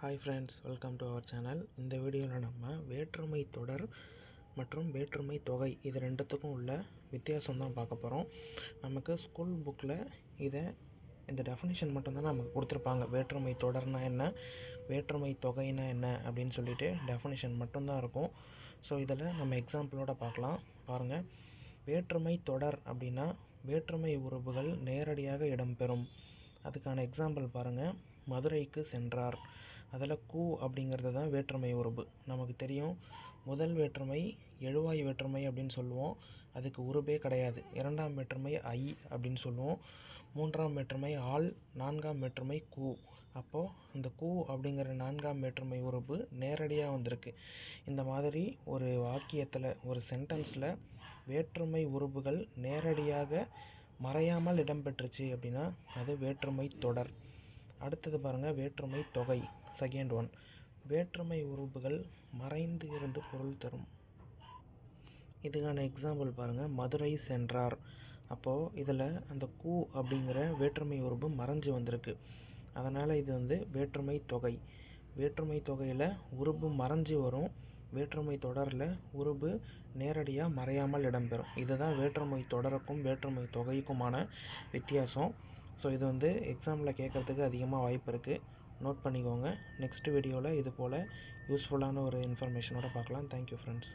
Hi friends welcome to our channel இந்த வீடியோவில் நம்ம வேற்றுமை தொடர் மற்றும் வேற்றுமை தொகை இது ரெண்டுத்துக்கும் உள்ள வித்தியாசம் தான் பார்க்க போகிறோம் நமக்கு ஸ்கூல் புக்கில் இதை இந்த டெஃபினேஷன் மட்டும்தான் நமக்கு கொடுத்துருப்பாங்க. வேற்றுமை தொடர்னா என்ன? வேற்றுமை தொகைனா என்ன? அப்படின்னு சொல்லிட்டு டெஃபினேஷன் மட்டும்தான் இருக்கும். ஸோ இதில் நம்ம எக்ஸாம்பிளோட பார்க்கலாம். பாருங்கள் வேற்றுமை தொடர் அப்படின்னா வேற்றுமை உறவுகள் நேரடியாக இடம்பெறும். அதுக்கான எக்ஸாம்பிள் பாருங்கள் மதுரைக்கு சென்றார். அதில் கூ அப்படிங்கிறது தான் வேற்றுமை உருபு நமக்கு தெரியும் முதல் வேற்றுமை எழுவாய் வேற்றுமை அப்படின்னு சொல்லுவோம். அதுக்கு உருபே கிடையாது. இரண்டாம் வேற்றுமை ஐ அப்படின்னு சொல்லுவோம். மூன்றாம் வேற்றுமை ஆள் நான்காம் வேற்றுமை கூ. அப்போது இந்த கூ அப்படிங்கிற நான்காம் வேற்றுமை உறுப்பு நேரடியாக வந்திருக்கு. இந்த மாதிரி ஒரு வாக்கியத்தில் ஒரு சென்டென்ஸில் வேற்றுமை உறுப்புகள் நேரடியாக மறையாமல் இடம்பெற்றுச்சு அப்படின்னா அது வேற்றுமை தொடர். அடுத்தது பாருங்கள் வேற்றுமை தொகை செகண்ட் ஒன் வேற்றுமை உறுப்புகள் மறைந்து இருந்து பொருள் தரும். இதுக்கான எக்ஸாம்பிள் பாருங்கள் மதுரை சென்றார். அப்போது இதில் அந்த கூ அப்படிங்கிற வேற்றுமை உறுப்பு மறைஞ்சு வந்திருக்கு. அதனால் இது வந்து வேற்றுமை தொகை. வேற்றுமை தொகையில் உறுப்பு மறைஞ்சு வரும். வேற்றுமை தொடரில் உருபு நேரடியாக மறையாமல் இடம்பெறும். இதுதான் வேற்றுமை தொடருக்கும் வேற்றுமை தொகைக்குமான வித்தியாசம். ஸோ இது வந்து எக்ஸாமில் கேட்குறதுக்கு அதிகமாக வாய்ப்பு இருக்குது நோட் பண்ணிக்கோங்க. நெக்ஸ்ட் வீடியோவில் இது போல் யூஸ்ஃபுல்லான ஒரு இன்ஃபர்மேஷனோட பார்க்கலாம். Thank you friends